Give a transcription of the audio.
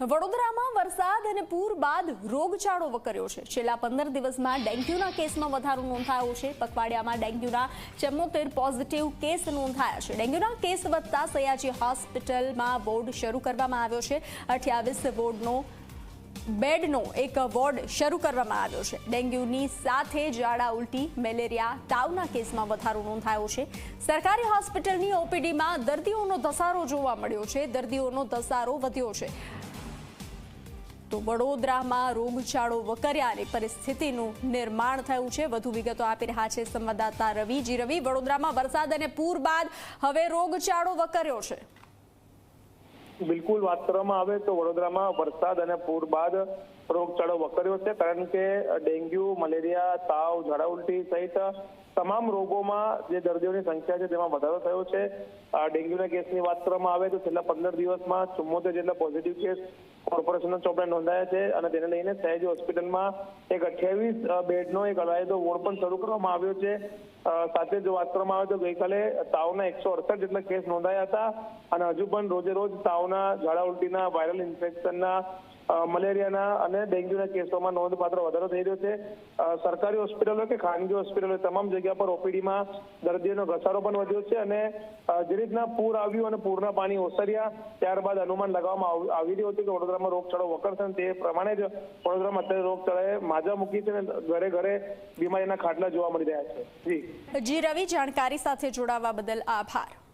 વડોદરામાં વરસાદ અને પૂર બાદ રોગચાળો વકર્યો છે. છેલ્લા પંદર દિવસમાં ડેન્ગ્યુના કેસમાં વધારો નોંધાયો છે. પખવાડિયામાં ડેન્ગ્યુના ચુમ્મોતેર પોઝિટિવ કેસ નોંધાયા છે. ડેન્ગ્યુના કેસ વધતા સયાજી હોસ્પિટલમાં વોર્ડ શરૂ કરવામાં આવ્યો છે. અઠ્યાવીસ વોર્ડનો બેડનો એક વોર્ડ શરૂ કરવામાં આવ્યો છે. ડેન્ગ્યુની સાથે ઝાડા ઉલટી, મેલેરિયા, તાવના કેસમાં વધારો નોંધાયો છે. સરકારી હોસ્પિટલની ઓપીડીમાં દર્દીઓનો ધસારો જોવા મળ્યો છે. દર્દીઓનો ધસારો વધ્યો છે. તો વડોદરામાં રોગચાળો વકર્યાની પરિસ્થિતિનું નિર્માણ થયું છે. વધુ વિગતો આપી રહ્યા છે સંવાદદાતા રવિ જી રવિ, વડોદરામાં વરસાદ અને પૂર બાદ હવે રોગચાળો વકર્યો છે. બિલકુલ વાત કરવામાં આવે તો વડોદરામાં વરસાદ અને પૂર બાદ રોગચાળો વકર્યો છે, કારણ કે ડેન્ગ્યુ, મલેરિયા, તાવ ઝાડા ઉલટી સહિત તમામ રોગોમાં જે દર્દીઓની સંખ્યા છે તેમાં વધારો થયો છે. ડેન્ગ્યુના કેસની વાત કરવામાં આવે તો છેલ્લા પંદર દિવસમાં ચુમ્મોતેર જેટલા પોઝિટિવ કેસ કોર્પોરેશનના ચોપડે નોંધાયા છે અને તેને લઈને સહેજ હોસ્પિટલમાં એક અઠ્યાવીસ બેડનો એક અલાયદો વોર્ડ પણ શરૂ કરવામાં આવ્યો છે. સાથે જો વાત કરવામાં આવે તો ગઈકાલે તાવના એકસો અડસઠ જેટલા કેસ નોંધાયા હતા અને હજુ પણ રોજે રોજ તાવના ઝાડા ઉલટીના, વાયરલ ઇન્ફેક્શનના મલેરિયાના અને ડેન્ગ્યુના કેસોમાં નોંધપાત્ર વધારો થઈ રહ્યો છે. સરકારી હોસ્પિટલો કે ખાનગી હોસ્પિટલો તમામ જગ્યા પર ઓપીડીમાં દર્દીઓનો ઘસારો પણ વધ્યો છે અને જે રીતના પૂર આવ્યું અને પૂરના પાણી ઓસર્યા, ત્યારબાદ અનુમાન લગાવવામાં આવ- રહ્યું હતું કે વડોદરામાં રોગચાળો વકરશે તે પ્રમાણે જ વડોદરામાં અત્યારે રોગચાળાએ માજા મૂકી છે અને ઘરે ઘરે બીમારીના ખાટલા જોવા મળી રહ્યા છે. જી. જી, રવિ, જાણકારી સાથે જોડાવા બદલ આભાર.